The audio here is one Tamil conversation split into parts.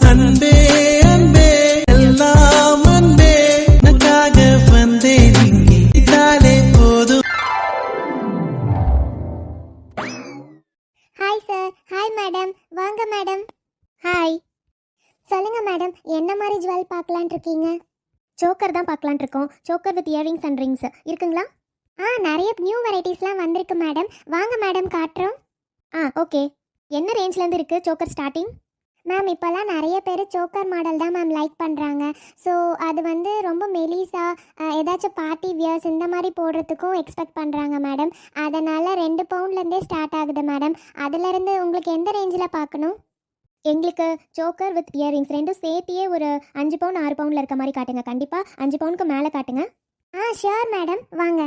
அன்பே அன்பே எல்லாம் அன்பே. உனக்காக வந்தேன் இங்கே. இதாலே போதும். ஹாய் சார் ஹாய் மேடம் வாங்க மேடம் ஹாய் சொல்லுங்க மேடம் என்ன மாதிரி ஜுவல் பார்க்கலான் இருக்கீங்க? சோக்கர் தான் பார்க்கலான் இருக்கோம். Choker with earrings and rings இருக்குங்களா? ஆ நிறைய நியூ வெரைட்டிஸ்லாம் வந்திருக்கு மேடம் வாங்க மேடம் காட்டுறோம். ஆ ஓகே என்ன ரேஞ்ச்லேருந்து இருக்குது சோக்கர் ஸ்டார்டிங் மேம் இப்போல்லாம் நிறைய பேர் சோக்கர் மாடல் தான் மேம் லைக் பண்ணுறாங்க ஸோ அது வந்து ரொம்ப மெலிசா ஏதாச்சும் பார்ட்டி வியர்ஸ் இந்த மாதிரி போடுறதுக்கும் எக்ஸ்பெக்ட் பண்ணுறாங்க மேடம் அதனால் ரெண்டு பவுண்ட்லேருந்தே ஸ்டார்ட் ஆகுது மேடம் அதுலேருந்து உங்களுக்கு எந்த ரேஞ்சில் பார்க்கணும்? எங்களுக்கு சோக்கர் வித் இயரிங்ஸ் ரெண்டும் சேர்த்தியே ஒரு அஞ்சு பவுன் ஆறு பவுண்டில் இருக்க மாதிரி காட்டுங்க. கண்டிப்பாக அஞ்சு பவுனுக்கு மேலே காட்டுங்க. ஆ ஷியோர் மேடம் வாங்க.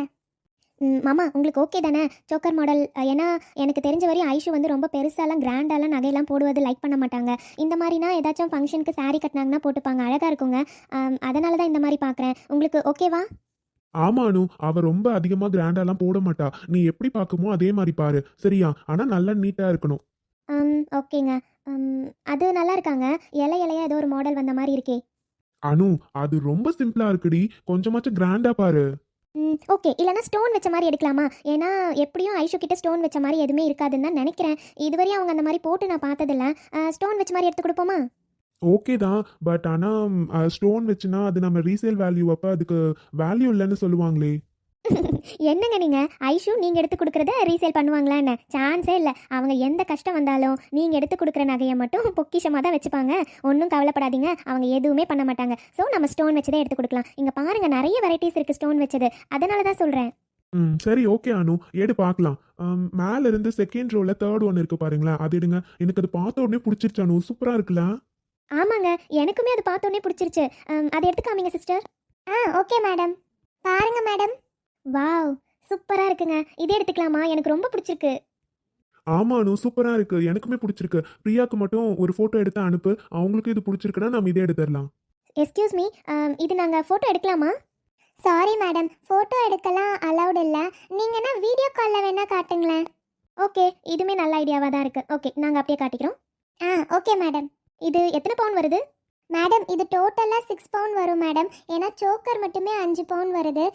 மாமா உங்களுக்கு ஓகே தானே? சோக்கர் மாடல் ஏன்னா எனக்கு தெரிஞ்ச வரையும் ஐஷு வந்து ரொம்ப பெருசாலாம் கிராண்டாலாம் நகையெல்லாம் போடுவது லைக் பண்ண மாட்டாங்க. இந்த மாதிரினா ஏதாச்சும் ஃபங்க்ஷனுக்கு saree கட்டினாங்கன்னா போட்டுப்பாங்க. அழகாக இருக்குங்க. அதனால தான் இந்த மாதிரி பார்க்குறேன் உங்களுக்கு ஓகேவா ஆமானு அவ ரொம்ப அதிகமா கிராண்டாலாம் போட மாட்டா. நீ எப்படி பாக்குமோ அதே மாதிரி பாரு. சரியா? ஆனா நல்லா நீட்டா இருக்கணும். ஓகேங்க அது நல்லா இருக்காங்க. இலை இலையா ஏதோ ஒரு மாடல் வந்த மாதிரி இருக்கே. அனு அது ரொம்ப சிம்பிளா இருக்குடி. கொஞ்சமாச்சும் கிராண்டா பாரு. ஓகே இல்லைனா ஸ்டோன் வச்ச மாதிரி எடுக்கலாமா? ஏன்னா எப்படியும் ஐஷு கிட்ட ஸ்டோன் வச்ச மாதிரி எதுவுமே இருக்காதுன்னு தான் நினைக்கிறேன். இதுவரையும் அவங்க அந்த மாதிரி போட்டு நான் பார்த்ததில்ல. ஸ்டோன் வச்ச மாதிரி எடுத்து கொடுப்போமா? ஓகே தான். பட் ஆனால் ஸ்டோன் வச்சுனா அது நம்ம ரீசேல் வேல்யூ அப்போ அதுக்கு வேல்யூ இல்லைன்னு சொல்லுவாங்களே. என்னங்க நீங்க? ஐஷு நீங்க எடுத்து கொடுக்கறத ரீசேல் பண்ணுவாங்களா என்ன சான்ஸே இல்லை. அவங்க எந்த கஷ்டம் வந்தாலும் நீங்க எடுத்து கொடுக்குற நகையை மட்டும் பொக்கிஷமாக தான் வச்சுப்பாங்க. ஒன்றும் கவலைப்படாதீங்க. அவங்க எதுவுமே பண்ண மாட்டாங்க. ஸோ நம்ம ஸ்டோன் வச்சதே எடுத்து கொடுக்கலாம். இங்க பாருங்க நிறைய வெரைட்டிஸ் இருக்கு ஸ்டோன் வச்சது. அதனால தான் சொல்றேன். ம் சரி ஓகே அனு. எடு பார்க்கலாம். மேல இருந்து செகண்ட் ரோல தேர்ட் ஒன் இருக்கு பாருங்களேன் அது எடுங்க. எனக்கு அது பார்த்த உடனே பிடிச்சிருச்சு அனு. சூப்பரா இருக்குல்ல? ஆமாங்க. எனக்குமே அது பார்த்தோன்னே பிடிச்சிருச்சு. அம், அதை எடுத்து காமிங்க சிஸ்டர் ஆ ஓகே மேடம் பாருங்க மேடம் வாவ் சூப்பராக இருக்குங்க. இதே எடுத்துக்கலாமா? எனக்கு ரொம்ப பிடிச்சிருக்கு. ஆமா அனு சூப்பரா இருக்கு. எனக்குமே பிடிச்சிருக்கு. பிரியாக்கு மட்டும் ஒரு போட்டோ எடுத்து அனுப்பு. அவங்களுக்கு இது பிடிச்சிருக்குன்னா நம்ம இதே எடுத்துடலாம். எஸ்கியூஸ் மீ இது நாங்கள் ஃபோட்டோ எடுக்கலாமா? சாரி மேடம் ஃபோட்டோ எடுக்கலாம் அலௌட் இல்லை. நீங்கன்னா வீடியோ காலில் வேணால் காட்டுங்களேன். ஓகே இதுவுமே நல்ல ஐடியாவாக தான் இருக்குது ஓகே நாங்கள் அப்படியே காட்டிக்கிறோம். ஆ ஓகே மேடம் இது எத்தனை பவுன் வருது? மேடம் இது டோட்டலாக சிக்ஸ் பவுன் வரும் மேடம் ஏன்னா சோக்கர் மட்டுமே அஞ்சு பவுன் வருது.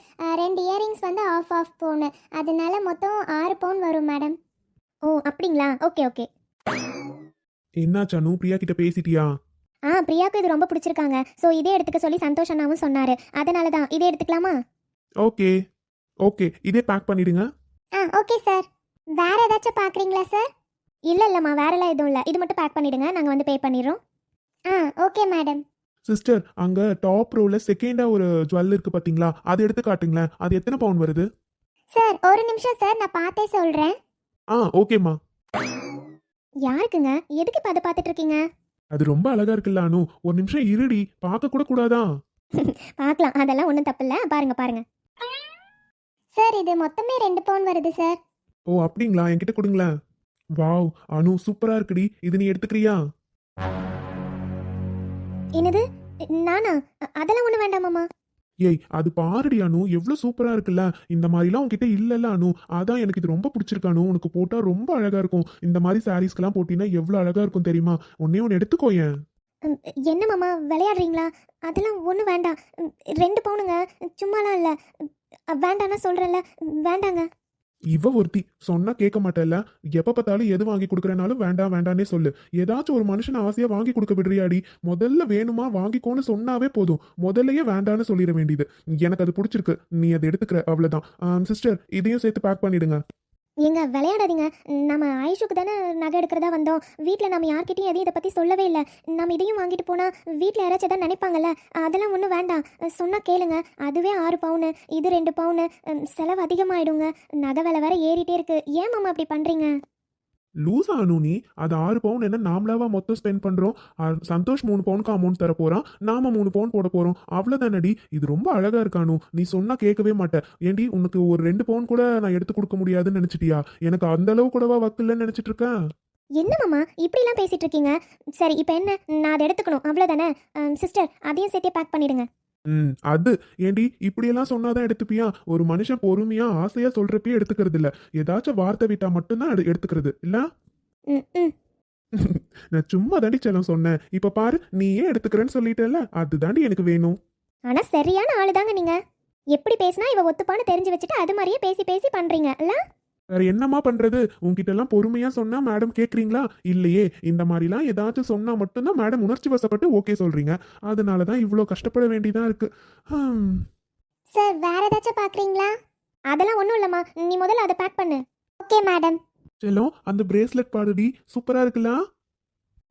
ரெண்டு இயரிங்ஸ் வந்து ஆஃப் ஆஃப் பவுனு அதனால மொத்தம் ஆறு பவுன் வரும் மேடம் ஓ அப்படிங்களா? ஓகே ஓகே என்னாச்சு அனு பிரியா கிட்ட பேசிட்டியா? ஆ பிரியாவுக்கு இது ரொம்ப பிடிச்சிருக்காங்க. ஸோ இதே எடுத்துக்க சொல்லி சந்தோஷ் அண்ணாவும் சொன்னார். அதனால தான். இதே எடுத்துக்கலாமா? ஓகே ஓகே இதே பேக் பண்ணிடுங்க. ஆ ஓகே சார் வேற ஏதாச்சும் பார்க்குறீங்களா சார் இல்லை இல்லைம்மா. வேறெல்லாம் எதுவும் இல்லை. இது மட்டும் பேக் பண்ணிடுங்க. நாங்கள் வந்து பே பண்ணிடுறோம். ஆ ஓகே மேடம். சிஸ்டர் அங்க டாப் ரோல செகண்டா ஒரு ஜுவல் இருக்கு பாத்தீங்களா? அது எடுத்து காட்டுங்களேன். அது எத்தனை பவுன் வருது? சார் ஒரு நிமிஷம் சார் நான் பார்த்தே சொல்கிறேன் ஆ ஓகேம்மா யாருக்குங்க? எதுக்கு இப்போ அதை பார்த்துட்டு இருக்கீங்க அது ரொம்ப அழகா இருக்குல்ல அனு. ஒரு நிமிஷம் இருடி. பார்க்க கூட கூடாதா? பார்க்கலாம். அதெல்லாம் ஒன்றும் தப்பில்ல. பாருங்க பாருங்க. சார் இது மொத்தமே ரெண்டு பவுன் வருது சார். ஓ அப்படிங்களா? என்கிட்ட கொடுங்களேன். வாவ் அனு சூப்பரா இருக்குடி. இது நீ எடுத்துக்கிறியா? என்னது? நானா? அதெல்லாம் ஒன்றும் வேண்டாமாம்மா ஏய் அது பாருடி அனு. எவ்வளவு சூப்பரா இருக்குல்ல. இந்த மாதிரிலாம் உன்கிட்ட இல்லல்ல அனு. அதான் எனக்கு இது ரொம்ப பிடிச்சிருக்கு அனு. உனக்கு போட்டா ரொம்ப அழகா இருக்கும். இந்த மாதிரி சாரீஸ்க்கெல்லாம் போட்டினா எவ்வளவு அழகா இருக்கும் தெரியுமா? ஒன்னே ஒன்று எடுத்துக்கோயேன் ம், என்ன மாமா? விளையாடுறீங்களா? அதெல்லாம் ஒன்றும் வேண்டாம். ரெண்டு பவுனுங்க. சும்மாலாம் இல்லை. வேண்டாம்னா சொல்கிறேன்ல வேண்டாங்க. இவ ஒருத்தி சொன்னா கேட்க மாட்டேல்ல. எப்ப பார்த்தாலும் எது வாங்கி கொடுக்குறனாலும் வேண்டாம் வேண்டான்னே சொல்லு. ஏதாச்சும் ஒரு மனுஷன் ஆசையா வாங்கி கொடுக்க விடுறியாடி. முதல்ல வேணுமா வாங்கிக்கோன்னு சொன்னாவே போதும். முதல்லயே வேண்டான்னு சொல்லிட வேண்டியது. எனக்கு அது பிடிச்சிருக்கு. நீ அதை எடுத்துக்கிற. அவ்வளவுதான். சிஸ்டர் இதையும் சேர்த்து பேக் பண்ணிடுங்க. ஏங்க விளையாடாதீங்க. நம்ம ஆயுஷுக்கு தானே நகை எடுக்கிறதா வந்தோம். வீட்டில் நம்ம யார்கிட்டயும் எதையும் இதை பற்றி சொல்லவே இல்லை. நம்ம இதையும் வாங்கிட்டு போனால் வீட்டில் யாராச்சும் எதாவது நினைப்பாங்கல்ல? அதெல்லாம் ஒன்றும் வேண்டாம். சொன்னால் கேளுங்க. அதுவே ஆறு பவுனு இது ரெண்டு பவுனு செலவு அதிகமாகிடுங்க நகை விலை வேற ஏறிட்டே இருக்கு. ஏன் மாமா அப்படி பண்ணுறீங்க லூஸ் ஆகணும் நீ. அது ஆறு பவுன் என்ன நாமளாவா மொத்தம் ஸ்பெண்ட் பண்ணுறோம் சந்தோஷ் மூணு பவுனுக்கு அமௌண்ட் தர நாம மூணு பவுன் போட போகிறோம் அவ்வளோதானடி இது ரொம்ப அழகாக இருக்கானு நீ சொன்னால் கேட்கவே மாட்டேன் ஏண்டி உனக்கு ஒரு ரெண்டு பவுன் கூட நான் எடுத்து கொடுக்க முடியாதுன்னு நினச்சிட்டியா? எனக்கு அந்த அளவு கூடவா வக்கில்லன்னு நினச்சிட்டு இருக்கேன் என்ன மாமா? இப்படிலாம் பேசிட்டு இருக்கீங்க? சரி இப்போ என்ன? நான் அதை எடுத்துக்கணும். அவ்வளோதானே சிஸ்டர் அதையும் சேர்த்தே பேக் பண்ணிடுங்க. ம் அது. ஏண்டி இப்படியெல்லாம் சொன்னாதான் எடுத்துப்பியா? ஒரு மனுஷன் பொறுமையா ஆசையா சொல்றப்பயே எடுத்துக்கிறது இல்ல ஏதாச்சும் வார்த்தை விட்டா மட்டும்தான் எடு- எடுத்துக்கிறது. இல்ல? நான் சும்மா தாண்டி செல்லம் சொன்னேன். இப்ப பாரு நீ ஏன் எடுத்துக்கிறேன்னு சொல்லிட்டல அதுதாண்டி எனக்கு வேணும். ஆனா சரியான ஆளு தாங்க நீங்க. எப்படி பேசினா இவ ஒத்துப்பான்னு தெரிஞ்சு வச்சுட்டு அது மாதிரியே பேசி பேசி பண்றீங்க. இல்ல? வேற என்னம்மா பண்றது? உன்கிட்ட எல்லாம் பொறுமையா சொன்னா மேடம் கேக்குறீங்களா? இல்லையே. இந்த மாதிரிலாம் ஏதாச்சும் சொன்னா மட்டும்தான் மேடம் உணர்ச்சி வசப்பட்டு ஓகே சொல்றீங்க. அதனாலதான் இவ்வளோ கஷ்டப்பட வேண்டியதா இருக்கு. சார் வேற ஏதாச்சும் பாக்குறீங்களா? அதெல்லாம் ஒண்ணும் இல்லம்மா. நீ முதல்ல அதை பேக் பண்ணு. ஓகே மேடம் செல்லம் அந்த பிரேஸ்லெட் பாடுடி சூப்பரா இருக்குல்ல?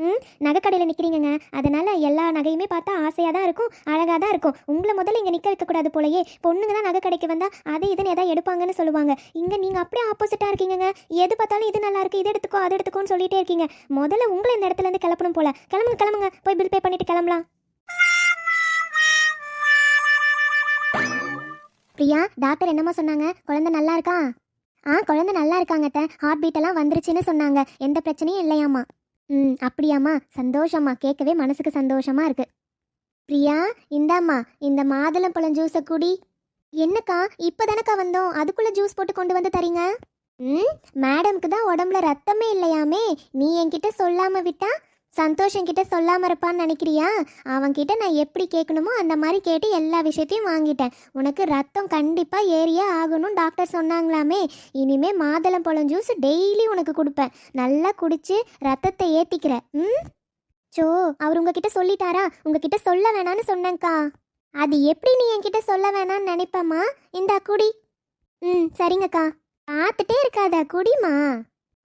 ம் நகைக்கடையில் நிற்கிறீங்கங்க அதனால் எல்லா நகையுமே பார்த்தா ஆசையாக தான் இருக்கும் அழகாக தான் இருக்கும். உங்களை முதல்ல இங்கே நிற்க வைக்கக்கூடாது போலயே பொண்ணுங்க தான் நகை கடைக்கு வந்தால் அது இதுன்னு எதாவது எடுப்பாங்கன்னு சொல்லுவாங்க. இங்கே நீங்கள் அப்படியே ஆப்போசிட்டாக இருக்கீங்கங்க. எது பார்த்தாலும் இது நல்லா இருக்குது இது எடுத்துக்கோ அது எடுத்துக்கோன்னு சொல்லிகிட்டே இருக்கீங்க. முதல்ல உங்களை இந்த இடத்துல இருந்து கிளப்பணும் போல. கிளம்புங்க கிளம்புங்க. போய் பில் பே பண்ணிட்டு கிளம்பலாம். பிரியா டாக்டர் என்னம்மா சொன்னாங்க. குழந்தை நல்லா இருக்கா? ஆ குழந்தை நல்லா இருக்காங்க ஹார்ட் பீட் எல்லாம் வந்துருச்சுன்னு சொன்னாங்க. எந்த பிரச்சனையும் இல்லையாம்மா. ம் அப்படியாம்மா. சந்தோஷம்மா. கேட்கவே மனசுக்கு சந்தோஷமா இருக்கு. பிரியா இந்தாம்மா. இந்த மாதுளம்பழம் ஜூஸை குடி. என்னக்கா? இப்போ தானக்கா வந்தோம். அதுக்குள்ள ஜூஸ் போட்டு கொண்டு வந்து தரீங்க? ம் மேடம்க்கு தான் உடம்புல ரத்தமே இல்லையாமே. நீ என்கிட்ட சொல்லாம விட்டா சந்தோஷ் என்கிட்ட சொல்லாம இருப்பான்னு நினைக்கிறியா? அவன்கிட்ட நான் எப்படி கேட்கணுமோ அந்த மாதிரி கேட்டு எல்லா விஷயத்தையும் வாங்கிட்டேன். உனக்கு ரத்தம் கண்டிப்பா ஏறியே ஆகணும் டாக்டர் சொன்னாங்களாமே. இனிமே மாதுளம்பழம் ஜூஸ் டெய்லி உனக்கு கொடுப்பேன். நல்லா குடிச்சு ரத்தத்தை ஏத்திக்கிற. ம்? சோ அவர் உங்ககிட்ட சொல்லிட்டாரா? உங்ககிட்ட சொல்ல வேணான்னு சொன்னேங்க்கா அது எப்படி நீ என்கிட்ட சொல்ல வேணான்னு நினைப்பம்மா? இந்தா குடி. ம் சரிங்கக்கா. பார்த்துட்டே இருக்காத குடிமா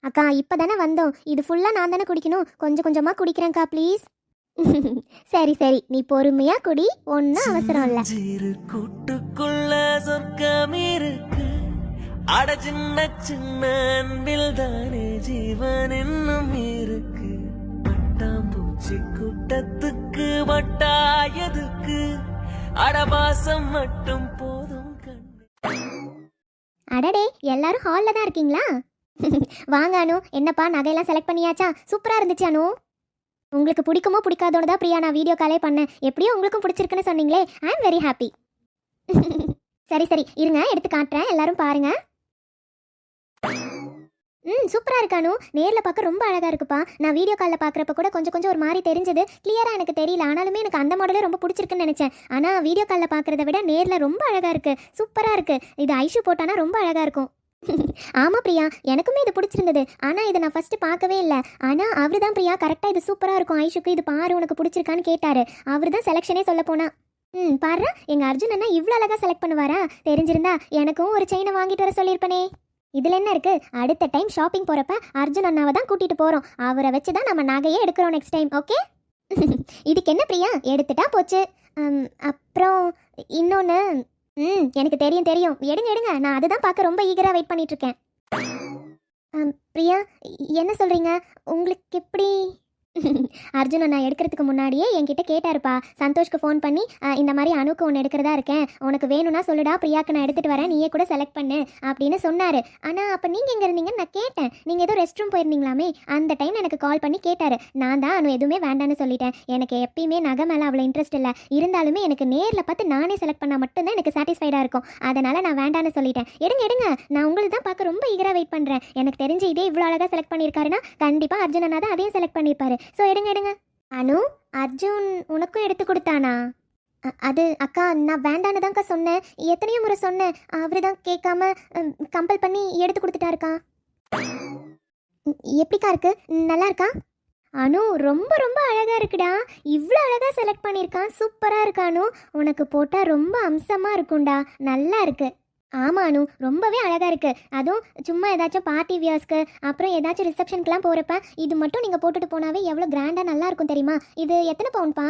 அக்கா இப்போ தானே வந்தோம். இது ஃபுல்லாக நான் தானே குடிக்கணும். கொஞ்சம் கொஞ்சமாக குடிக்கிறேன்க்கா ப்ளீஸ் சரி சரி. நீ பொறுமையாக குடி. ஒன்றும் அவசரம் இல்லை. கூட்டுக்குள்ள சொர்க்கம் இருக்கு. அட சின்ன சின்ன அன்பில் தானே ஜீவன் இன்னும் இருக்கு. பட்டாம்பூச்சி கூட்டத்துக்கு வட்டாயதுக்கு அடபாசம் மட்டும் போதும் கண்ணு. அடடே எல்லாரும் ஹாலில் தான் இருக்கீங்களா? வாங்க அனு. என்னப்பா நகையெல்லாம் செலக்ட் பண்ணியாச்சா? சூப்பராக இருந்துச்சு அனு. உங்களுக்கு பிடிக்குமோ பிடிக்காதோட தான் பிரியா நான் வீடியோ காலே பண்ணேன். எப்படியோ உங்களுக்கும் பிடிச்சிருக்குன்னு சொன்னீங்களே. ஐ எம் வெரி ஹாப்பி சரி சரி. இருங்க எடுத்து காட்டுறேன். எல்லாரும் பாருங்க. ம் சூப்பராக இருக்கானு நேரில் பார்க்க ரொம்ப அழகாக இருக்குப்பா. நான் வீடியோ காலில் பார்க்குறப்ப கூட கொஞ்சம் கொஞ்சம் ஒரு மாதிரி தெரிஞ்சது. கிளியராக எனக்கு தெரியல. ஆனாலுமே எனக்கு அந்த மாடலே ரொம்ப பிடிச்சிருக்குன்னு நினச்சேன். ஆனால் வீடியோ காலில் பார்க்குறத விட நேரில் ரொம்ப அழகாக இருக்குது சூப்பராக இருக்குது இது ஐஷு போட்டானா ரொம்ப அழகாக இருக்கும். ஆமா பிரியா எனக்குமே இது பிடிச்சிருந்தது. ஆனா இதை நான் ஃபர்ஸ்ட் பார்க்கவே இல்லை. ஆனா அவரு தான் பிரியா கரெக்டா இது சூப்பரா இருக்கும். ஐஷுக்கு இது பாரு உனக்கு பிடிச்சிருக்கான்னு கேட்டாரு. அவரு தான் செலெக்ஷனே சொல்ல போனா. ம் பாரு எங்க அர்ஜுன் அண்ணா இவ்வளோ அழகா செலக்ட் பண்ணுவாரா? தெரிஞ்சிருந்தா எனக்கும் ஒரு செயினை வாங்கிட்டு வர சொல்லியிருப்பனே. இதுல என்ன இருக்கு? அடுத்த டைம் ஷாப்பிங் போறப்ப அர்ஜுன் அண்ணாவை தான் கூட்டிட்டு போறோம். அவரை வச்சு தான் நம்ம நகையே எடுக்கிறோம் நெக்ஸ்ட் டைம் ஓகே இதுக்கு என்ன பிரியா? எடுத்துட்டா போச்சு. அப்புறம் இன்னொன்று ம் எனக்கு தெரியும் தெரியும். எடுங்க எடுங்க. நான் அதுதான் பார்க்க ரொம்ப ஈகராக வெயிட் பண்ணிட்டு இருக்கேன். பிரியா என்ன சொல்றீங்க? உங்களுக்கு எப்படி அர்ஜுன் நான் எடுக்கிறதுக்கு முன்னாடியே என்கிட்ட கேட்டாருப்பா. சந்தோஷ்க்கு ஃபோன் பண்ணி இந்த மாதிரி அணுக்கு ஒன்று எடுக்கிறதா இருக்கேன். உனக்கு வேணும்னா சொல்லுடா. பிரியாக்கு நான் எடுத்துட்டு வரேன். நீயே கூட செலக்ட் பண்ணு. அப்படின்னு சொன்னாரு. ஆனால் அப்போ நீங்கள் எங்கே இருந்தீங்கன்னு நான் கேட்டேன். நீங்கள் ஏதோ ரெஸ்ட் ரூம் போயிருந்தீங்களாமே. அந்த டைம் எனக்கு கால் பண்ணி கேட்டாரு. நான் தான் அனு எதுவுமே வேண்டான்னு சொல்லிட்டேன். எனக்கு எப்பயுமே நகை மேலே அவ்வளோ இன்ட்ரெஸ்ட் இல்லை. இருந்தாலுமே எனக்கு நேரில் பார்த்து நானே செலக்ட் பண்ணால் மட்டும்தான் எனக்கு சாட்டிஸ்ஃபைடாக இருக்கும். அதனால் நான் வேண்டான்னு சொல்லிட்டேன். எடுங்க எடுங்க. நான் உங்களுக்கு தான் பார்க்க ரொம்ப ஈகராக வெயிட் பண்ணுறேன் எனக்கு தெரிஞ்சு இதே இவ்வளோ அழகாக செலக்ட் பண்ணியிருக்காருன்னா கண்டிப்பாக அர்ஜுனனா தான் அதையும் செலக்ட் பண்ணியிருப்பாரு. ஸோ எடுங்க எடுங்க. அனு அர்ஜுன் உனக்கும் எடுத்து கொடுத்தானா? அது அக்கா நான் வேண்டான்னு தான்க்கா சொன்னேன். எத்தனையோ முறை சொன்னேன். அவரு தான் கேட்காம கம்பல் பண்ணி எடுத்து கொடுத்துட்டாருக்கா. எப்படிக்கா இருக்கு? நல்லா இருக்கா? அனு ரொம்ப ரொம்ப அழகா இருக்குடா. இவ்வளோ அழகா செலக்ட் பண்ணியிருக்கான். சூப்பரா இருக்கா அனு. உனக்கு போட்டா ரொம்ப அம்சமா இருக்கும்டா. நல்லா இருக்கு. ஆமானு ரொம்பவே அழகாக இருக்குது அதுவும் சும்மா ஏதாச்சும் பார்ட்டி வியர்ஸ்க்கு அப்புறம் ஏதாச்சும் ரிசப்ஷனுக்குலாம் போகிறப்ப இது மட்டும் நீங்கள் போட்டுட்டு போனாவே எவ்வளோ கிராண்டாக நல்லா இருக்கும் தெரியுமா? இது எத்தனை பவுண்ட்பா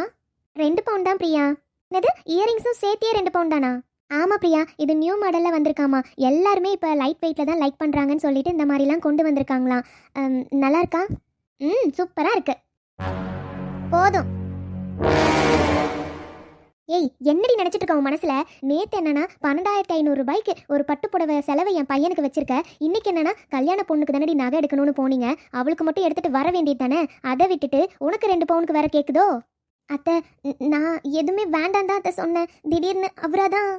ரெண்டு பவுண்ட் தான் பிரியா. என்னது? இயரிங்ஸும் சேர்த்தியே ரெண்டு பவுண்ட் தானா? ஆமாம் பிரியா. இது நியூ மாடலில் வந்திருக்காமா. எல்லாருமே இப்போ லைட் வெயிட்டில் தான் லைக் பண்ணுறாங்கன்னு சொல்லிட்டு இந்த மாதிரிலாம் கொண்டு வந்திருக்காங்களாம். நல்லா இருக்கா? ம் சூப்பராக இருக்கு. போதும். ஏய் என்னடி நினைச்சிட்டு இருக்க உன் மனசுல? நேத்து என்னன்னா பன்னெண்டாயிரத்தி ஐநூறு ரூபாய்க்கு ஒரு பட்டு புடவை செலவை என் பையனுக்கு வச்சிருக்க. இன்னைக்கு என்னன்னா கல்யாண பொண்ணுக்கு தானடி நகை எடுக்கணும்னு போனீங்க. அவளுக்கு மட்டும் எடுத்துட்டு வர வேண்டியது தானே? அதை விட்டுட்டு உனக்கு ரெண்டு பவுனுக்கு வேற கேக்குதோ? அத்தை நான் எதுவுமே வேண்டாம் தான் அத்தை சொன்னேன். திடீர்னு அவராதான்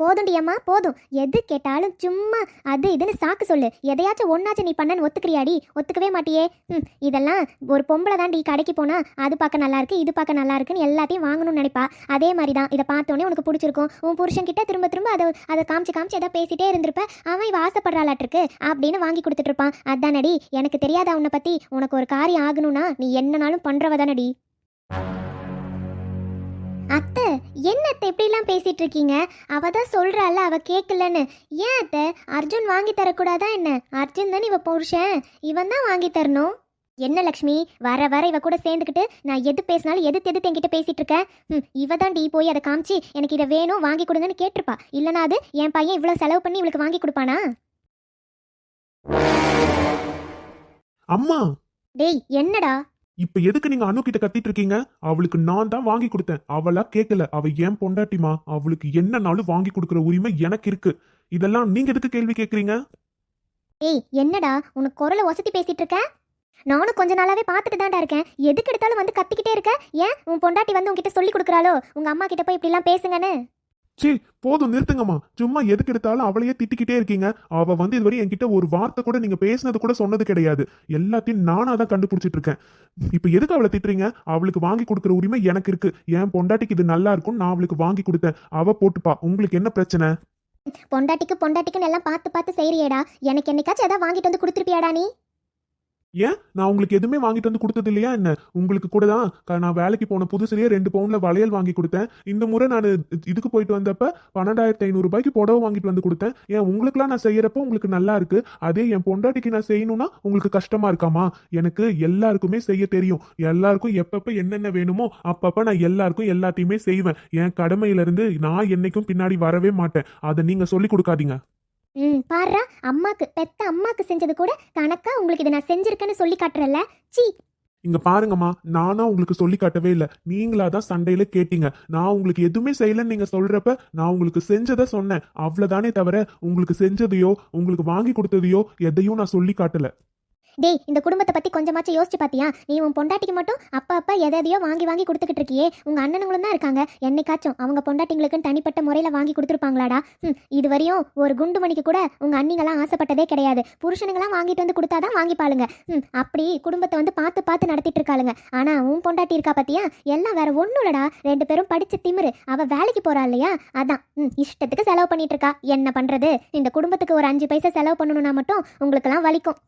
போதும்டி அம்மா போதும். எது கேட்டாலும் சும்மா அது இதுன்னு சாக்கு சொல்லு. எதையாச்சும் ஒன்னாச்சும் நீ பண்ணன்னு ஒத்துக்கிறியாடி? ஒத்துக்கவே மாட்டியே. ம் இதெல்லாம் ஒரு பொம்பளை தாண்டி கடைக்கு போனா அது பார்க்க நல்லா இருக்கு இது பார்க்க நல்லா இருக்குன்னு எல்லாத்தையும் வாங்கணும்னு நினைப்பா. அதே மாதிரி தான் இதை பார்த்தோன்னே உனக்கு பிடிச்சிருக்கும். உன் புருஷன் கிட்ட திரும்ப திரும்ப அதை அதை காமிச்சு காமிச்சு எதாவது பேசிட்டே இருந்திருப்ப அவன் இவ ஆசைப்படுறாளாட்டிருக்கு அப்படின்னு வாங்கி கொடுத்துட்டு இருப்பான். அதானடி எனக்கு தெரியாதா உன்னை பத்தி? உனக்கு ஒரு காரியம் ஆகணும்னா நீ என்னனாலும் பண்றவ தானடி அத்தை என்ன அத்தை இப்படிலாம் பேசிட்டு இருக்கீங்க அவ தான் சொல்றாள் அவ கேட்கலன்னு ஏன் அத்தை? அர்ஜுன் வாங்கி தரக்கூடாதா என்ன? அர்ஜுன் தானே இவ புருஷன். இவன் தான் வாங்கி தரணும். என்ன லக்ஷ்மி? வர வர இவ கூட சேர்ந்துக்கிட்டு நான் எது பேசினாலும் எது எது என்கிட்ட பேசிட்டு இருக்க ம் இவ தான் டி போய் அதை காமிச்சு எனக்கு இதை வேணும் வாங்கி கொடுங்கன்னு கேட்டிருப்பா. இல்லனா அது என் பையன் இவ்வளோ செலவு பண்ணி இவளுக்கு வாங்கி கொடுப்பானா? அம்மா! டேய் என்னடா? இப்ப எதுக்கு நீங்க அணு கிட்ட கத்திட்டு இருக்கீங்க? அவளுக்கு நான் தான் வாங்கி கொடுத்தேன். அவளா கேட்கல அவ ஏன் பொண்டாட்டிமா அவளுக்கு என்னனாலும் வாங்கி கொடுக்கற உரிமை எனக்கு இருக்கு. இதெல்லாம் நீங்க எதுக்கு கேள்வி கேக்குறீங்க? ஏய் என்னடா? உனக்கு குரலை வசதி பேசிட்டு இருக்க? நானும் கொஞ்ச நாளாவே பார்த்துட்டு தான்டா இருக்கேன். எதுக்கு எடுத்தாலும் வந்து கத்திக்கிட்டே இருக்க? ஏன் உன் பொண்டாட்டி வந்து உன்கிட்ட சொல்லி கொடுக்குறாளோ? உங்க அம்மா கிட்ட போய் இப்படிலாம் பேசுங்கன்னு. சீ போதும் நிறுத்துங்கம்மா. சும்மா எதுக்கு எடுத்தாலும் அவளையே திட்டிக்கிட்டே இருக்கீங்க. அவ வந்து இதுவரை என்கிட்ட ஒரு வார்த்தை கூட நீங்க பேசினது கூட சொன்னது கிடையாது. எல்லாத்தையும் நானா தான் கண்டுபிடிச்சிட்டு இருக்கேன் இப்ப எதுக்கு அவளை திட்டுறீங்க? அவளுக்கு வாங்கி கொடுக்குற உரிமை எனக்கு இருக்கு. என் பொண்டாட்டிக்கு இது நல்லா இருக்கும் நான் அவளுக்கு வாங்கி கொடுத்தேன். அவ போட்டுப்பா. உங்களுக்கு என்ன பிரச்சனை? பொண்டாட்டிக்கு பொண்டாட்டிக்குன்னு எல்லாம் பார்த்து பார்த்து செய்றியேடா. எனக்கு என்னைக்காச்சும் எதாவது வாங்கிட்டு வந்து கொடுத்துருப்பியாடா நீ? ஏன்? நான் உங்களுக்கு எதுவுமே வாங்கிட்டு வந்து கொடுத்தது இல்லையா என்ன? உங்களுக்கு கூட தான். நான் வேலைக்கு போன புதுசுலயே ரெண்டு பவுன்ல வளையல் வாங்கி கொடுத்தேன். இந்த முறை நான் இதுக்கு போயிட்டு வந்தப்ப பன்னெண்டாயிரத்தி ஐநூறு ரூபாய்க்கு புடவை வாங்கிட்டு வந்து கொடுத்தேன். ஏன் உங்களுக்குலாம் நான் செய்யறப்ப உங்களுக்கு நல்லா இருக்கு. அதே என் பொண்டாட்டிக்கு நான் செய்யணும்னா உங்களுக்கு கஷ்டமா இருக்காமா? எனக்கு எல்லாருக்குமே செய்ய தெரியும். எல்லாருக்கும் எப்பப்ப என்னென்ன வேணுமோ அப்பப்ப நான் எல்லாருக்கும் எல்லாத்தையுமே செய்வேன். என் கடமையில இருந்து நான் என்னைக்கும் பின்னாடி வரவே மாட்டேன். அதை நீங்க சொல்லி கொடுக்காதீங்க. ம் பாருடா அம்மாக்கு பெத்த அம்மாக்கு செஞ்சது கூட கணக்கா உங்களுக்கு இதை நான் செஞ்சிருக்கேன்னு சொல்லி காட்டுறல சீ. இங்க பாருங்கம்மா நானா உங்களுக்கு சொல்லி காட்டவே இல்ல. நீங்களா தான் சண்டையில கேட்டீங்க. நான் உங்களுக்கு எதுவுமே செய்யலன்னு நீங்க சொல்றப்ப நான் உங்களுக்கு செஞ்சதை சொன்னேன். அவ்வளவுதானே தவிர உங்களுக்கு செஞ்சதையோ உங்களுக்கு வாங்கி கொடுத்ததையோ எதையும் நான் சொல்லி காட்டல. டேய் இந்த குடும்பத்தை பத்தி கொஞ்சமாச்சும் யோசிச்சு பாத்தியா? நீ உன் பொண்டாட்டிக்கு மட்டும் அப்பா அப்பா எதையோ வாங்கி வாங்கி கொடுத்துக்கிட்டு இருக்கியே. உங்க அண்ணனுங்களும் தான் இருக்காங்க. என்னைக்காச்சும் அவங்க பொண்டாட்டிங்களுக்குன்னு தனிப்பட்ட முறையில வாங்கி கொடுத்துருப்பாங்களாடா? ம் இது வரையும் ஒரு குண்டு மணிக்கு கூட உங்க அண்ணிங்கெல்லாம் ஆசைப்பட்டதே கிடையாது. புருஷனுங்களாம் வாங்கிட்டு வந்து கொடுத்தாதான் வாங்கிப்பாளுங்க. ம் அப்படி குடும்பத்தை வந்து பார்த்து பார்த்து நடத்திட்டு இருக்காளுங்க. ஆனா உன் பொண்டாட்டி இருக்கா பாத்தியா? எல்லாம் வேற ஒண்ணும் இல்லடா. ரெண்டு பேரும் படிச்சு திமிரு. அவ வேலைக்கு போறா இல்லையா? அதான். ம் இஷ்டத்துக்கு செலவு பண்ணிட்டு இருக்கா. என்ன பண்றது? இந்த குடும்பத்துக்கு ஒரு அஞ்சு பைசா செலவு பண்ணணும்னா மட்டும் உங்களுக்கெல்லாம் வலிக்கும்.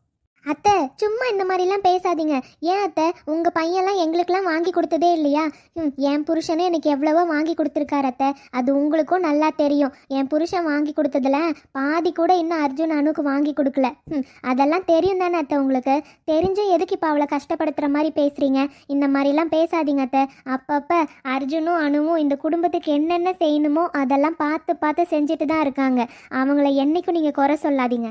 அத்தை சும்மா இந்த மாதிரிலாம் பேசாதீங்க. ஏன் அத்தை? உங்கள் பையன்லாம் எங்களுக்கெல்லாம் வாங்கி கொடுத்ததே இல்லையா? ம் என் புருஷனே எனக்கு எவ்வளவோ வாங்கி கொடுத்துருக்காரு அத்தை. அது உங்களுக்கும் நல்லா தெரியும். என் புருஷன் வாங்கி கொடுத்ததுல பாதி கூட இன்னும் அர்ஜுன் அணுக்கு வாங்கி கொடுக்கல. ம் அதெல்லாம் தெரியும் தானே அத்தை உங்களுக்கு? தெரிஞ்சும் எதுக்கு இப்போ அவளை கஷ்டப்படுத்துகிற மாதிரி பேசுகிறீங்க இந்த மாதிரிலாம் பேசாதீங்க அத்தை. அப்பப்போ அர்ஜுனும் அணுவும் இந்த குடும்பத்துக்கு என்னென்ன செய்யணுமோ அதெல்லாம் பார்த்து பார்த்து செஞ்சுட்டு தான் இருக்காங்க. அவங்கள என்னைக்கும் நீங்கள் குறை சொல்லாதீங்க.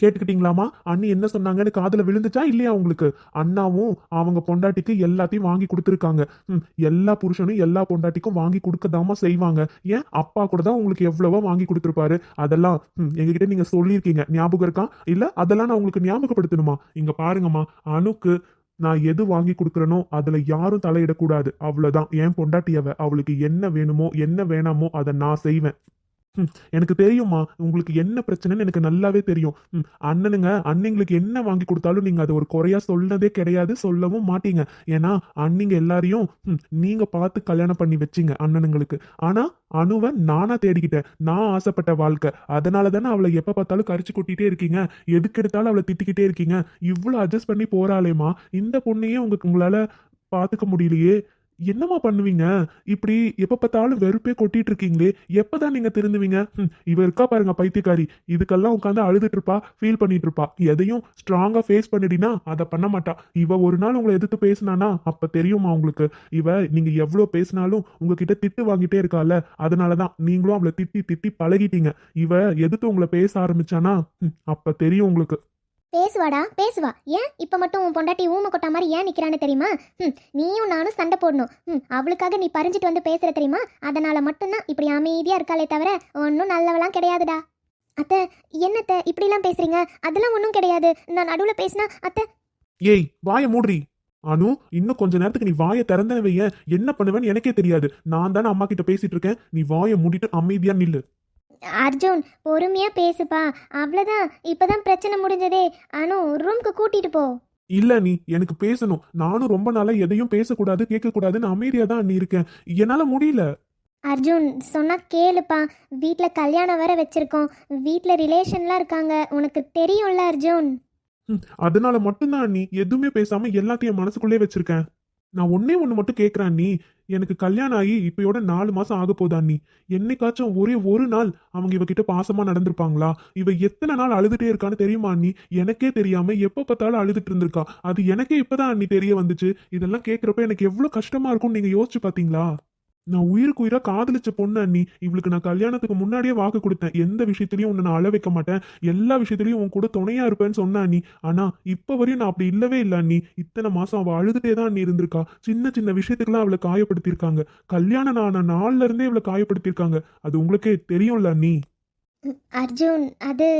கேட்டுக்கிட்டீங்களாமா அண்ணி என்ன சொன்னாங்கன்னு காதுல விழுந்துச்சா இல்லையா உங்களுக்கு? அண்ணாவும் அவங்க பொண்டாட்டிக்கு எல்லாத்தையும் வாங்கி கொடுத்துருக்காங்க. ம், எல்லா புருஷனும் எல்லா பொண்டாட்டிக்கும் வாங்கி கொடுக்கதாமா செய்வாங்க. ஏன்? அப்பா கூட தான் உங்களுக்கு எவ்வளவோ வாங்கி கொடுத்துருப்பாரு. அதெல்லாம் ம், எங்ககிட்ட நீங்க சொல்லியிருக்கீங்க. ஞாபகம் இருக்கா? இல்ல அதெல்லாம் நான் உங்களுக்கு ஞாபகப்படுத்தணுமா? இங்க பாருங்கம்மா அணுக்கு நான் எது வாங்கி கொடுக்குறேனோ அதுல யாரும் தலையிடக்கூடாது. அவ்வளவுதான். என் பொண்டாட்டியவ? அவளுக்கு என்ன வேணுமோ என்ன வேணாமோ அதை நான் செய்வேன். எனக்கு தெரியுமா உங்களுக்கு என்ன பிரச்சனைன்னு எனக்கு நல்லாவே தெரியும். ம், அண்ணனுங்க அண்ணிங்களுக்கு என்ன வாங்கி கொடுத்தாலும் நீங்க அதை ஒரு குறையா சொன்னதே கிடையாது சொல்லவும் மாட்டீங்க. ஏன்னா அண்ணிங்க எல்லாரையும் நீங்க பார்த்து கல்யாணம் பண்ணி வச்சீங்க அண்ணனுங்களுக்கு. ஆனா அணுவை நானா தேடிக்கிட்டேன். நான் ஆசைப்பட்ட வாழ்க்கை. அதனால தானே அவளை எப்ப பார்த்தாலும் கரிச்சு கொட்டிட்டே இருக்கீங்க. எதுக்கு எடுத்தாலும் அவளை திட்டிக்கிட்டே இருக்கீங்க. இவ்வளவு அட்ஜஸ்ட் பண்ணி போறாளேமா இந்த பொண்ணையே உங்களுக்கு உங்களால பாத்துக்க முடியலையே. என்னம்மா பண்ணுவீங்க? இப்படி எப்ப பார்த்தாலும் வெறுப்பே கொட்டிட்டு இருக்கீங்களே எப்பதான் நீங்க திருந்துவீங்க? இவ இருக்கா பாருங்க பைத்தியக்காரி. இதுக்கெல்லாம் உட்காந்து அழுதுட்டு இருப்பா ஃபீல் பண்ணிட்டு இருப்பா எதையும் ஸ்ட்ராங்கா ஃபேஸ் பண்ணிடினா அதை பண்ண மாட்டா. இவ ஒரு நாள் உங்களை எதிர்த்து பேசினானா அப்ப தெரியுமா உங்களுக்கு? இவ நீங்க எவ்வளவு பேசினாலும் உங்ககிட்ட திட்டு வாங்கிட்டே இருக்கால. அதனாலதான் நீங்களும் அவளை திட்டி திட்டி பழகிட்டீங்க. இவ எதிர்த்து உங்களை பேச ஆரம்பிச்சானா? அப்போ அப்ப தெரியும் உங்களுக்கு. பேசுவாடா பேசுவா. ஏன்? இப்போ மட்டும் உன் பொண்டாட்டி ஊமை கொட்டா மாதிரி ஏன் நிற்கிறான்னு தெரியுமா? ம் நீயும் நானும் சண்டை போடணும். ம் அவளுக்காக நீ பறிஞ்சிட்டு வந்து பேசுற தெரியுமா? அதனால மட்டும்தான் இப்படி அமைதியாக இருக்காளே தவிர ஒன்றும் நல்லவெல்லாம் கிடையாதுடா. அத்தை என்னத்த இப்படிலாம் பேசுறீங்க? அதெல்லாம் ஒன்றும் கிடையாது. நான் நடுவில் பேசினா அத்தை. ஏய் வாயை மூடுறி. அனு இன்னும் கொஞ்ச நேரத்துக்கு நீ வாயை திறந்தனவைய என்ன பண்ணுவேன்னு எனக்கே தெரியாது. நான் தானே அம்மா கிட்ட பேசிட்டு இருக்கேன். நீ வாயை மூடிட்டு அமைதியா நில்லு. அர்ஜுன் பொறுமையா பேசுப்பா. அவ்வளோதான் இப்பதான் பிரச்சனை முடிஞ்சதே. அனு ரூம்க்கு கூட்டிட்டு போ. இல்ல நீ எனக்கு பேசணும். நானும் ரொம்ப நாளா எதையும் பேசக்கூடாது கேட்கக்கூடாதுன்னு அமைதியா தான் நீ இருக்கேன். என்னால முடியல. அர்ஜுன் சொன்னா கேளுப்பா. வீட்டில் கல்யாணம் வேற வச்சிருக்கோம். வீட்டில் ரிலேஷன்லாம் இருக்காங்க. உனக்கு தெரியும்ல அர்ஜுன்? ம், அதனால மட்டும்தான் நீ எதுவுமே பேசாம எல்லாத்தையும் என் மனசுக்குள்ளே வச்சிருக்கேன். நான் ஒன்னே ஒன்று மட்டும் கேட்குறான் நீ எனக்கு கல்யாணம் ஆகி இப்பயோட நாலு மாதம் ஆக போதா நீ என்னைக்காச்சும் ஒரே ஒரு நாள் அவங்க இவகிட்ட பாசமாக நடந்திருப்பாங்களா? இவ எத்தனை நாள் அழுதுட்டே இருக்கான்னு தெரியுமா நீ எனக்கே தெரியாம எப்போ பார்த்தாலும் அழுதுட்டு இருந்திருக்கா. அது எனக்கே இப்போதான் நீ தெரிய வந்துச்சு. இதெல்லாம் கேட்குறப்ப எனக்கு எவ்வளோ கஷ்டமாக இருக்கும்னு நீங்கள் யோசிச்சு பார்த்தீங்களா? நான் உயிருக்கு உயிரா காதலிச்ச பொண்ணு அண்ணி. இவளுக்கு நான் கல்யாணத்துக்கு முன்னாடியே வாக்கு கொடுத்தேன். எந்த விஷயத்திலயும் உன்னை நான் அழ வைக்க மாட்டேன். எல்லா விஷயத்திலயும் உன் கூட துணையா இருப்பேன்னு சொன்னா நீ ஆனா இப்ப வரையும் நான் அப்படி இல்லவே இல்ல நீ இத்தனை மாசம் அவ அழுதுட்டே தான் நீ இருந்திருக்கா. சின்ன சின்ன விஷயத்துக்கெல்லாம் அவளை காயப்படுத்தியிருக்காங்க. கல்யாணம் ஆன நாள்ல இருந்தே இவளை காயப்படுத்தியிருக்காங்க. அது உங்களுக்கே தெரியும்ல நீ ம், அர்ஜுன் அது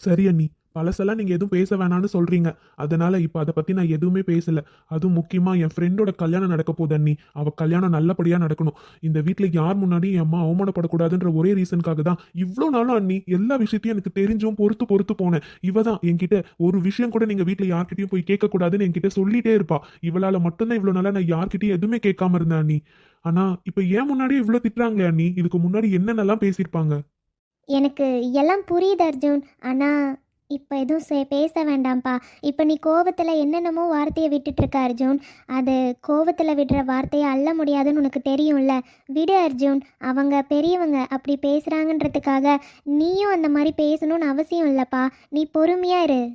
சரி அண்ணி. பழசெல்லாம் நீங்கள் எதுவும் பேச வேணாம்னு சொல்கிறீங்க அதனால் இப்போ அதை பற்றி நான் எதுவுமே பேசலை. அதுவும் முக்கியமாக என் ஃப்ரெண்டோட கல்யாணம் நடக்க போது அண்ணி. அவள் கல்யாணம் நல்லபடியாக நடக்கணும். இந்த வீட்டில் யார் முன்னாடி என் அம்மா அவமானப்படக்கூடாதுன்ற ஒரே ரீசனுக்காக தான் இவ்வளோ நாளும் அண்ணி எல்லா விஷயத்தையும் எனக்கு தெரிஞ்சும் பொறுத்து பொறுத்து போனேன். இவ தான் என்கிட்ட ஒரு விஷயம் கூட நீங்கள் வீட்டில் யார்கிட்டையும் போய் கேட்கக்கூடாதுன்னு என்கிட்ட சொல்லிட்டே இருப்பா. இவளால் மட்டும்தான் இவ்வளோ நாளாக நான் யார்கிட்டையும் எதுவுமே கேட்காம இருந்தேன் அண்ணி. ஆனால் இப்போ ஏன் முன்னாடியே இவ்வளோ திட்டுறாங்களே அண்ணி? இதுக்கு முன்னாடி என்னென்னலாம் பேசியிருப்பாங்க? எனக்கு எல்லாம் புரியுது அர்ஜுன். ஆனால் இப்போ எதுவும் சே- பேச வேண்டாம்ப்பா. இப்போ நீ கோவத்தில் என்னென்னமோ வார்த்தையை விட்டுட்டு இருக்க அர்ஜுன். அது கோவத்தில் விடுற வார்த்தையை அள்ள முடியாதுன்னு உனக்கு தெரியும்ல. விடு அர்ஜுன். அவங்க பெரியவங்க அப்படி பேசுகிறாங்கன்றதுக்காக நீயும் அந்த மாதிரி பேசணும்னு அவசியம் இல்லைப்பா. நீ பொறுமையா இரு.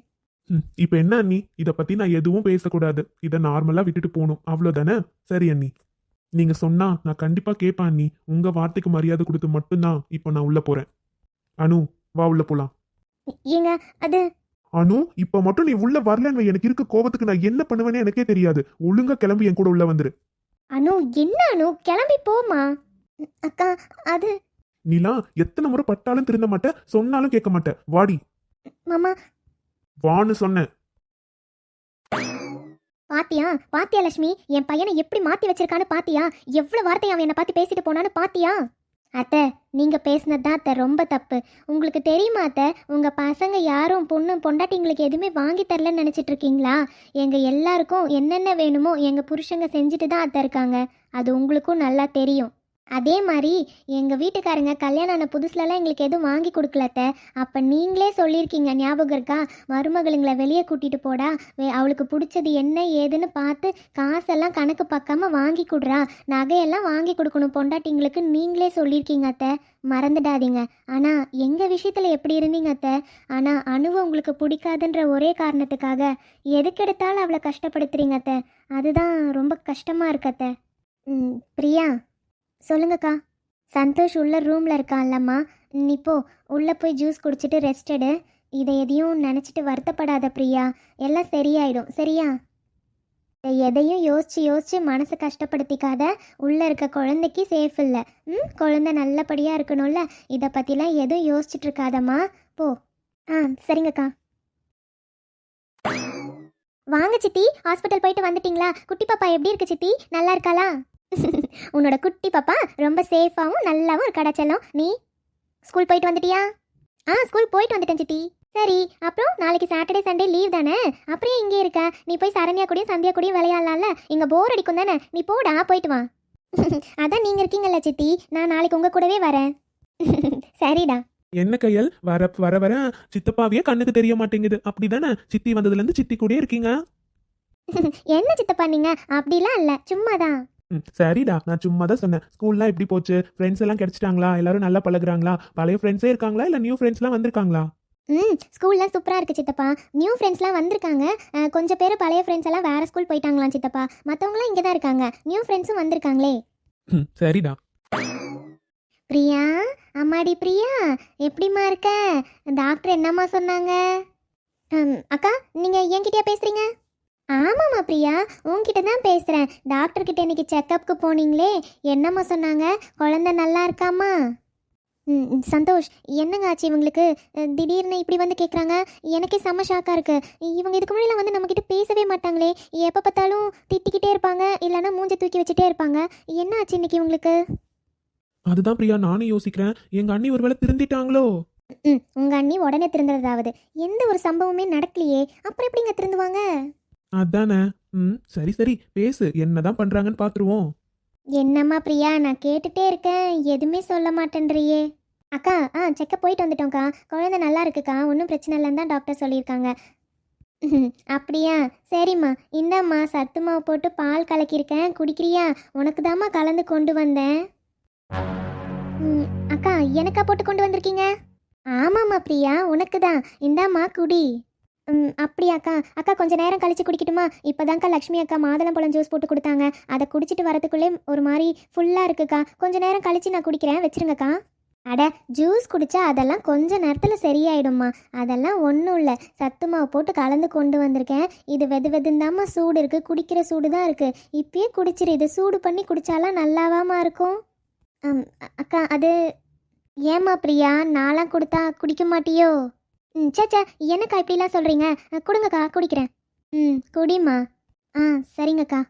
இப்போ என்ன அண்ணி? இதை பற்றி நான் எதுவும் பேசக்கூடாது. இதை நார்மலாக விட்டுட்டு போகணும். அவ்வளோதானே சரி அண்ணி. நீங்க சொன்னா நான் கண்டிப்பா கேட்பேன் அண்ணி. உங்க வார்த்தைக்கு மரியாதை கொடுத்து மட்டும்தான் இப்போ நான் உள்ள போறேன். அனு வா உள்ள போலாம். ஏங்க அது? அனு இப்ப மட்டும் நீ உள்ள வரலன்னு எனக்கு இருக்க கோபத்துக்கு நான் என்ன பண்ணுவேன்னு எனக்கே தெரியாது. ஒழுங்கா கிளம்பி என் கூட உள்ள வந்துரு. அனு என்ன அனு? கிளம்பி போமா அக்கா அது? நீலா எத்தனை முறை பட்டாலும் திருந்த மாட்டேன் சொன்னாலும் கேட்க மாட்டேன் வாடி. மாமா. வான்னு சொன்னேன் பாத்தியா? பாத்தியா லட்சுமி என் பையனை எப்படி மாத்தி வச்சிருக்கான்னு பாத்தியா? எவ்வளவு வார்த்தை அவன் என்னை பார்த்து பேசிட்டு போனான்னு பாத்தியா? அத்தை நீங்கள் பேசினது தான் அத்தை ரொம்ப தப்பு. உங்களுக்கு தெரியுமா அத்தை உங்கள் பசங்க யாரும் பொண்ணு பொண்டாட்டிங்களுக்கு எதுவுமே வாங்கி தரலன்னு நினச்சிட்டு இருக்கீங்களா? எங்கள் எல்லாருக்கும் என்னென்ன வேணுமோ எங்கள் புருஷங்க செஞ்சுட்டு தான் அத்தை இருக்காங்க. அது உங்களுக்கும் நல்லா தெரியும். அதே மாதிரி எங்கள் வீட்டுக்காரங்க கல்யாணம் ஆன புதுசுலலாம் எங்களுக்கு எதுவும் வாங்கி கொடுக்கலத்த. அப்போ நீங்களே சொல்லியிருக்கீங்க ஞாபகம் இருக்கா? மருமகளுங்களை வெளியே கூட்டிகிட்டு போடா. வே- அவளுக்கு பிடிச்சது என்ன ஏதுன்னு பார்த்து காசெல்லாம் கணக்கு பார்க்காம வாங்கி கொடுறா. நகையெல்லாம் வாங்கி கொடுக்கணும் பொண்டாட்டிங்களுக்கு நீங்களே சொல்லியிருக்கீங்க அத்தை. மறந்துடாதீங்க. ஆனால் எங்கள் விஷயத்தில் எப்படி இருந்தீங்க அத்தை? ஆனால் அணுவை உங்களுக்கு பிடிக்காதுன்ற ஒரே காரணத்துக்காக எதுக்கெடுத்தாலும் அவளை கஷ்டப்படுத்துறீங்க அத்தை. அதுதான் ரொம்ப கஷ்டமாக இருக்கத்த ம், பிரியா? சொல்லுங்கக்கா. சந்தோஷ் உள்ள ரூமில் இருக்கான்லம்மா. நீ போ உள்ளே போய் ஜூஸ் குடிச்சிட்டு ரெஸ்ட் எடு. இதை எதையும் நினச்சிட்டு வருத்தப்படாத பிரியா. எல்லாம் சரியாயிடும். சரியா? எதையும் யோசிச்சு யோசிச்சு மனசை கஷ்டப்படுத்திக்காத. உள்ளே இருக்க குழந்தைக்கு சேஃப் இல்லை. ம் குழந்தை நல்லபடியாக இருக்கணும்ல. இதை பற்றிலாம் எதுவும் யோசிச்சுட்டு இருக்காதம்மா. போ. ஆ சரிங்கக்கா. வாங்க சித்தி. ஹாஸ்பிட்டல் போயிட்டு வந்துட்டீங்களா? குட்டி பாப்பா எப்படி இருக்கு சித்தி? நல்லா இருக்காளா? உன்னோட குட்டி பாப்பா ரொம்ப சேஃபாகவும் நல்லாவும் இருக்காடா செல்லம். நீ ஸ்கூல் போயிட்டு வந்துட்டியா? ஆ ஸ்கூல் போயிட்டு வந்துட்டேன் சித்தி. சரி அப்புறம் நாளைக்கு சாட்டர்டே சண்டே லீவ் தானே? அப்புறம் இங்கே இருக்க? நீ போய் சரண்யா கூடயும் சந்தியா கூடயும் விளையாடலாம்ல? இங்கே போர் அடிக்கும் தானே? நீ போடா போயிட்டு வா. அதான் நீங்கள் இருக்கீங்கல்ல சித்தி. நான் நாளைக்கு உங்கள் கூடவே வரேன். சரிடா. என்ன கையல்? வர வர வர. சித்தப்பாவே கண்ணுக்கு தெரிய மாட்டேங்குது. அப்படிதானே? சித்தி வந்ததுல இருந்து சித்தி கூடயே இருக்கீங்க. என்ன சித்தப்பா நீங்க? அப்படிலாம் இல்லை. சும்மா தான் ம், சரிடா. நான் சும்மா தான் சொன்னேன். ஸ்கூல்லாம் எப்படி போச்சு. ஃப்ரெண்ட்ஸ் எல்லாம் கிடைச்சிட்டாங்களா? எல்லாரும் நல்லா பழகுறாங்களா? பழைய ஃப்ரெண்ட்ஸே இருக்காங்களா? இல்ல நியூ ஃப்ரெண்ட்ஸ்லாம் வந்திருக்காங்களா? ம் ஸ்கூல்லாம் சூப்பராக இருக்குது சித்தப்பா. நியூ ஃப்ரெண்ட்ஸ்லாம் வந்திருக்காங்க. அஹ், கொஞ்சம் பேர் பழைய ஃப்ரெண்ட்ஸ் எல்லாம் வேறு ஸ்கூல் போயிட்டாங்களாம் சித்தப்பா. மற்றவங்களாம் இங்கே தான் இருக்காங்க நியூ ஃப்ரெண்ட்ஸும் வந்திருக்காங்களே. ம், சரிடா. பிரியா? அம்மாடி பிரியா? எப்படிம்மா இருக்க? டாக்டர் என்னம்மா சொன்னாங்க? அக்கா நீங்கள் என்கிட்டயா பேசுகிறீங்க ஆமாம்மா பிரியா உன்கிட்ட தான் பேசுகிறேன் டாக்டர்கிட்ட இன்னைக்கு செக்கப்புக்கு போனீங்களே? என்னம்மா சொன்னாங்க? குழந்தை நல்லா இருக்காம்மா? ம் சந்தோஷ் என்னங்க ஆச்சு இவங்களுக்கு? திடீர்னு இப்படி வந்து கேட்குறாங்க எனக்கே செம்ம ஷாக்காக இருக்குது இவங்க இதுக்கு முன்னாடி வந்து நம்மக்கிட்ட பேசவே மாட்டாங்களே. எப்போ பார்த்தாலும் திட்டிக்கிட்டே இருப்பாங்க இல்லைன்னா மூஞ்ச தூக்கி வச்சுட்டே இருப்பாங்க. என்ன ஆச்சு இன்னைக்கு இவங்களுக்கு? அதுதான் பிரியா நானும் யோசிக்கிறேன். எங்க அண்ணி ஒருவேளை திருந்திட்டாங்களோ? ம் உங்க அண்ணி உடனே திருந்துறதாவது. எந்த ஒரு சம்பவமே நடக்கலையே. அப்புறம் எப்படிங்க திருந்துவாங்க? அதானே? ம் சரி சரி. பேசு. என்னதான் பண்றாங்கன்னு பாத்துருவோம். என்னம்மா பிரியா? நான் கேட்டுட்டே இருக்கேன். எதுவுமே சொல்ல மாட்டேன்றியே. அக்கா ஆ செக்கப் போயிட்டு வந்துட்டோம்க்கா. குழந்தை நல்லா இருக்குக்கா. ஒன்றும் பிரச்சனை இல்லைன்னு தான் டாக்டர் சொல்லியிருக்காங்க. ம்ஹும். அப்படியா? சரிம்மா. இந்தாம்மா சத்து மாவு போட்டு பால் கலக்கியிருக்கேன். குடிக்கிறியா? உனக்கு தாம்மா கலந்து கொண்டு வந்தேன். ம், அக்கா எனக்கா போட்டு கொண்டு வந்திருக்கீங்க? ஆமாம்மா பிரியா உனக்கு தான் இந்தாம்மா குடி. அப்படியாக்கா அக்கா? கொஞ்ச நேரம் கழிச்சு குடிக்கட்டுமா? இப்போதான்க்கா லக்ஷ்மி அக்கா மாதுளம்பழம் ஜூஸ் போட்டு கொடுத்தாங்க. அதை குடிச்சிட்டு வரதுக்குள்ளே ஒரு மாதிரி ஃபுல்லாக இருக்குக்கா. கொஞ்ச நேரம் கழிச்சு நான் குடிக்கிறேன். வச்சிருங்கக்கா. அட ஜூஸ் குடிச்சா அதெல்லாம் கொஞ்ச நேரத்தில் சரியாயிடும்மா. அதெல்லாம் ஒன்றும் இல்லை. சத்துமாவை போட்டு கலந்து கொண்டு வந்திருக்கேன். இது வெது வெதுந்தாம்மா சூடு இருக்குது குடிக்கிற சூடு தான் இருக்குது இப்பயே குடிச்சிரு. இது சூடு பண்ணி குடித்தாலாம் நல்லாவாம்மா இருக்கும். அக்கா அது ஏம்மா பிரியா? நான்லாம் கொடுத்தா குடிக்க மாட்டியோ? ம் சேச்சா என்னக்கா இப்படிலாம் சொல்கிறீங்க கொடுங்கக்கா குடிக்கிறேன். ம் குடிம்மா. ஆ சரிங்கக்கா.